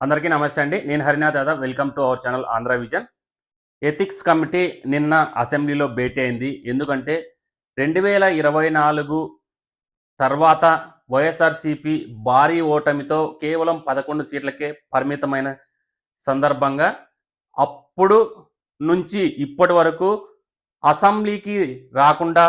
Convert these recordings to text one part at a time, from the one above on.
అందరికీ నమస్తే అండి. నేను Harinath Yadav. Welcome to our channel Andhra Vision. Ethics committee నిన్న అసెంబ్లీలో భేటీ అయింది. ఎందుకంటే రెండు వేల ఇరవై నాలుగు తర్వాత వైఎస్ఆర్సిపి భారీ ఓటమితో కేవలం పదకొండు సీట్లకే పరిమితమైన సందర్భంగా అప్పుడు నుంచి ఇప్పటి వరకు అసెంబ్లీకి రాకుండా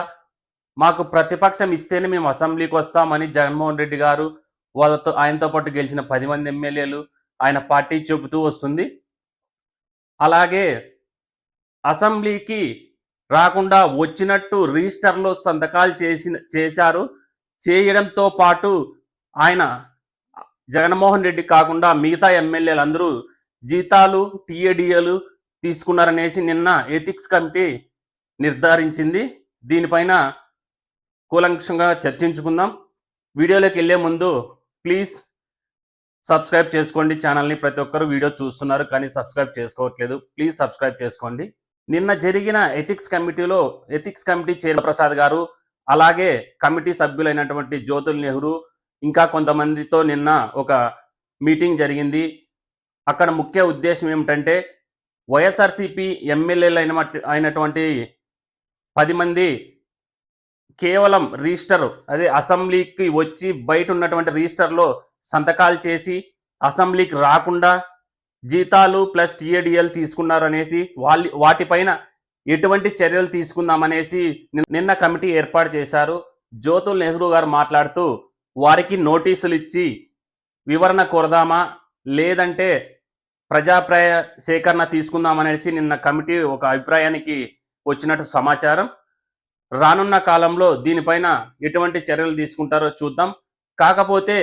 మాకు ప్రతిపక్షం ఇస్తేనే మేము అసెంబ్లీకి వస్తామని జగన్మోహన్ రెడ్డి గారు వాళ్ళతో ఆయనతో పాటు గెలిచిన పది మంది ఎమ్మెల్యేలు ఆయన పార్టీ చెబుతూ వస్తుంది. అలాగే అసెంబ్లీకి రాకుండా వచ్చినట్టు రిజిస్టర్లో సంతకాలు చేసిన చేశారు. చేయడంతో పాటు ఆయన జగన్మోహన్ రెడ్డి కాకుండా మిగతా ఎమ్మెల్యేలు అందరూ జీతాలు టీఏడిఏలు తీసుకున్నారనేసి నిన్న ఎథిక్స్ కమిటీ నిర్ధారించింది. దీనిపైన కూలంకషంగా చర్చించుకుందాం. వీడియోలోకి వెళ్ళే ముందు ప్లీజ్ సబ్స్క్రైబ్ చేసుకోండి ఛానల్ని ప్రతి ఒక్కరు వీడియో చూస్తున్నారు కానీ సబ్స్క్రైబ్ చేసుకోవట్లేదు. ప్లీజ్ సబ్స్క్రైబ్ చేసుకోండి. నిన్న జరిగిన ఎథిక్స్ కమిటీలో ఎథిక్స్ కమిటీ చైర్మన్ ప్రసాద్ గారు అలాగే కమిటీ సభ్యులైనటువంటి జ్యోతుల్ నెహ్రూ ఇంకా కొంతమందితో నిన్న ఒక మీటింగ్ జరిగింది. అక్కడ ముఖ్య ఉద్దేశం ఏమిటంటే వైఎస్ఆర్సిపి ఎమ్మెల్యేలు అయిన అయినటువంటి పది మంది కేవలం రిజిస్టర్ అదే అసెంబ్లీకి వచ్చి బయట ఉన్నటువంటి రిజిస్టర్లో సంతకాలు చేసి అసెంబ్లీకి రాకుండా జీతాలు ప్లస్ టీఏడిఎల్ తీసుకున్నారు అనేసి వాళ్ళ వాటిపైన ఎటువంటి చర్యలు తీసుకుందామనేసి నిన్న- నిన్న కమిటీ ఏర్పాటు చేశారు. జ్యోతుల్ నెహ్రూ గారు మాట్లాడుతూ వారికి నోటీసులు ఇచ్చి వివరణ కోరదామా? లేదంటే ప్రజాప్రాయ సేకరణ తీసుకుందామనేసి నిన్న కమిటీ ఒక అభిప్రాయానికి వచ్చినట్టు సమాచారం. రానున్న కాలంలో దీనిపైన ఎటువంటి చర్యలు తీసుకుంటారో చూద్దాం. కాకపోతే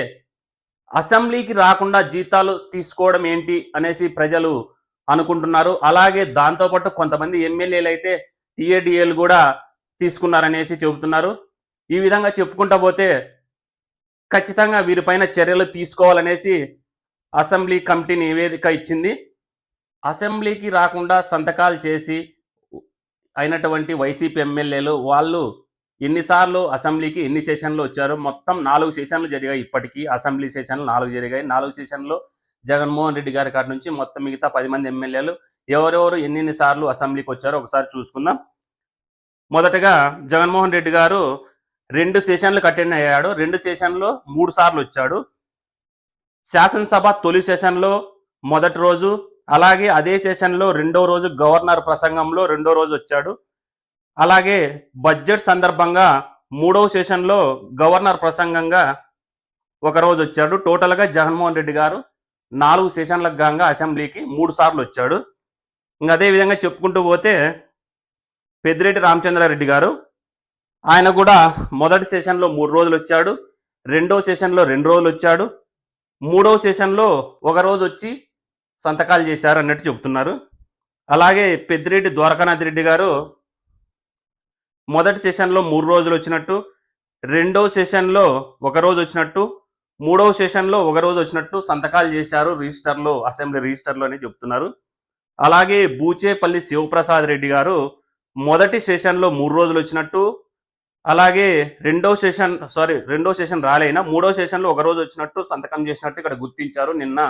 అసెంబ్లీకి రాకుండా జీతాలు తీసుకోవడం ఏంటి అనేసి ప్రజలు అనుకుంటున్నారు. అలాగే దాంతోపాటు కొంతమంది ఎమ్మెల్యేలు అయితే టీఏడిఏలు కూడా తీసుకున్నారనేసి చెబుతున్నారు. ఈ విధంగా చెప్పుకుంటా పోతే ఖచ్చితంగా వీరిపైన చర్యలు తీసుకోవాలనేసి అసెంబ్లీ కమిటీ నివేదిక ఇచ్చింది. అసెంబ్లీకి రాకుండా సంతకాలు చేసి అయినటువంటి వైసీపీ ఎమ్మెల్యేలు వాళ్ళు ఎన్నిసార్లు అసెంబ్లీకి ఎన్ని సెషన్లు వచ్చారు మొత్తం నాలుగు సెషన్లు జరిగాయి ఇప్పటికీ. అసెంబ్లీ సెషన్లు నాలుగు జరిగాయి. నాలుగు సెషన్లో జగన్మోహన్ రెడ్డి గారి కాటి నుంచి మొత్తం మిగతా పది మంది ఎమ్మెల్యేలు ఎవరెవరు ఎన్నెన్ని సార్లు అసెంబ్లీకి వచ్చారో ఒకసారి చూసుకుందాం. మొదటగా జగన్మోహన్ రెడ్డి గారు రెండు సెషన్లు అటెండ్ అయ్యాడు. రెండు సెషన్లో మూడు సార్లు వచ్చాడు. శాసనసభ తొలి సెషన్లో మొదటి రోజు అలాగే అదే సెషన్లో రెండో రోజు గవర్నర్ ప్రసంగంలో రెండో రోజు వచ్చాడు. అలాగే బడ్జెట్ సందర్భంగా మూడవ సెషన్లో గవర్నర్ ప్రసంగంగా ఒక రోజు వచ్చాడు. టోటల్గా జగన్మోహన్ రెడ్డి గారు నాలుగు సెషన్లకు గాంగా అసెంబ్లీకి మూడు సార్లు వచ్చాడు. ఇంకా అదే విధంగా చెప్పుకుంటూ పోతే పెద్దిరెడ్డి రామచంద్రారెడ్డి గారు ఆయన కూడా మొదటి సెషన్లో మూడు రోజులు వచ్చాడు. రెండో సెషన్లో రెండు రోజులు వచ్చాడు. మూడవ సెషన్లో ఒక రోజు వచ్చి సంతకాలు చేశారు అన్నట్టు చెబుతున్నారు అలాగే పెద్దిరెడ్డి ద్వారకానాథ్ రెడ్డి గారు మొదటి సెషన్లో మూడు రోజులు వచ్చినట్టు రెండవ సెషన్లో ఒక రోజు వచ్చినట్టు మూడవ సెషన్లో ఒక రోజు వచ్చినట్టు సంతకాలు చేశారు రిజిస్టర్లో అసెంబ్లీ రిజిస్టర్లో అని చెప్తున్నారు. అలాగే బూచేపల్లి శివప్రసాద్ రెడ్డి గారు మొదటి సెషన్లో మూడు రోజులు వచ్చినట్టు అలాగే రెండో సెషన్ సారీ రెండో సెషన్ రాలేనా మూడో సెషన్లో ఒక రోజు వచ్చినట్టు సంతకం చేసినట్టు ఇక్కడ గుర్తించారు నిన్న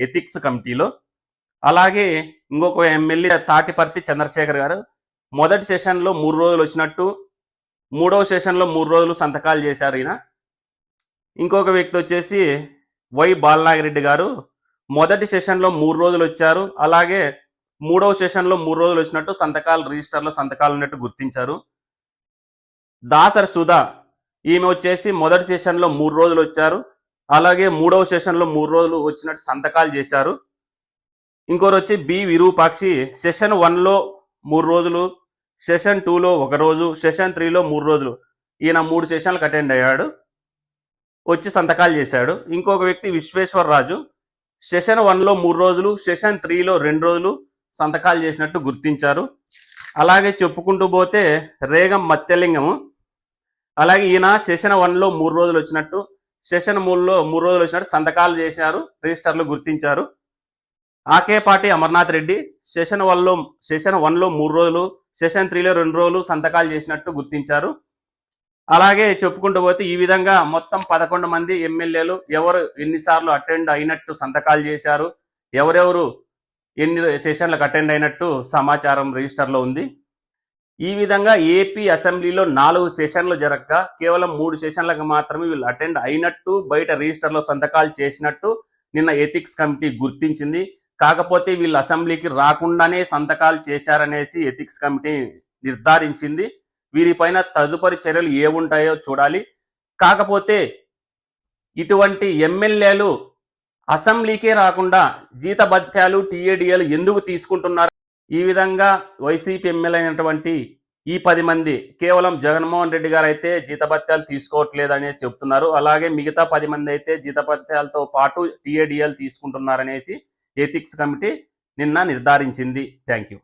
ఎథిక్స్ కమిటీలో అలాగే ఇంకొక ఎమ్మెల్యే తాటిపర్తి చంద్రశేఖర్ గారు. మొదటి సెషన్లో మూడు రోజులు వచ్చినట్టు మూడవ సెషన్లో మూడు రోజులు సంతకాలు చేశారు ఈయన. ఇంకొక వ్యక్తి వచ్చేసి వై బాలనాగిరెడ్డి గారు. మొదటి సెషన్లో మూడు రోజులు వచ్చారు. అలాగే మూడవ సెషన్లో మూడు రోజులు వచ్చినట్టు సంతకాలు రిజిస్టర్లో సంతకాలు ఉన్నట్టు గుర్తించారు. దాసరి సుధా ఈమె వచ్చేసి మొదటి సెషన్లో మూడు రోజులు వచ్చారు. అలాగే మూడవ సెషన్లో మూడు రోజులు వచ్చినట్టు సంతకాలు చేశారు. ఇంకోరు వచ్చి బి విరూపాక్షి సెషన్ వన్లో మూడు రోజులు సెషన్ టూలో ఒక రోజు సెషన్ త్రీలో మూడు రోజులు. ఈయన మూడు సెషన్లకు అటెండ్ అయ్యాడు. వచ్చి సంతకాలు చేశాడు. ఇంకొక వ్యక్తి విశ్వేశ్వరరాజు సెషన్ వన్లో మూడు రోజులు సెషన్ త్రీలో రెండు రోజులు సంతకాలు చేసినట్టు గుర్తించారు. అలాగే చెప్పుకుంటూ పోతే రేగం మత్స్యలింగము. అలాగే ఈయన సెషన్ వన్లో మూడు రోజులు వచ్చినట్టు సెషన్ మూడులో మూడు రోజులు వచ్చినారు. సంతకాలు చేశారు. రిజిస్టర్లు గుర్తించారు. ఆకేపాటి అమర్నాథ్ రెడ్డి సెషన్ వన్లో సెషన్ వన్లో మూడు రోజులు సెషన్ త్రీలో రెండు రోజులు సంతకాలు చేసినట్టు గుర్తించారు. అలాగే చెప్పుకుంటూ పోతే ఈ విధంగా మొత్తం పదకొండు మంది ఎమ్మెల్యేలు ఎవరు ఎన్నిసార్లు అటెండ్ అయినట్టు సంతకాలు చేశారు. ఎవరెవరు ఎన్ని సెషన్లకు అటెండ్ అయినట్టు సమాచారం రిజిస్టర్లో ఉంది. ఈ విధంగా ఏపీ అసెంబ్లీలో నాలుగు సెషన్లు జరగక కేవలం మూడు సెషన్లకు మాత్రమే వీళ్ళు అటెండ్ అయినట్టు బయట రిజిస్టర్లో సంతకాలు చేసినట్టు నిన్న ఎథిక్స్ కమిటీ గుర్తించింది. కాకపోతే వీళ్ళు అసెంబ్లీకి రాకుండానే సంతకాలు చేశారనేసి ఎథిక్స్ కమిటీ నిర్ధారించింది. వీరిపైన తదుపరి చర్యలు ఏముంటాయో చూడాలి. కాకపోతే ఇటువంటి ఎమ్మెల్యేలు అసెంబ్లీకే రాకుండా జీతభత్యాలు టీఏడిఏలు ఎందుకు తీసుకుంటున్నారు? ఈ విధంగా వైసీపీ ఎమ్మెల్యే అయినటువంటి ఈ పది మంది కేవలం జగన్మోహన్ రెడ్డి గారు అయితే జీతభత్యాలు తీసుకోవట్లేదు అనేసి చెప్తున్నారు. అలాగే మిగతా పది మంది అయితే జీతభత్యాలతో పాటు టీఏడిఎల్ తీసుకుంటున్నారనేసి ఎథిక్స్ కమిటీ నిన్న నిర్ధారించింది. Thank you.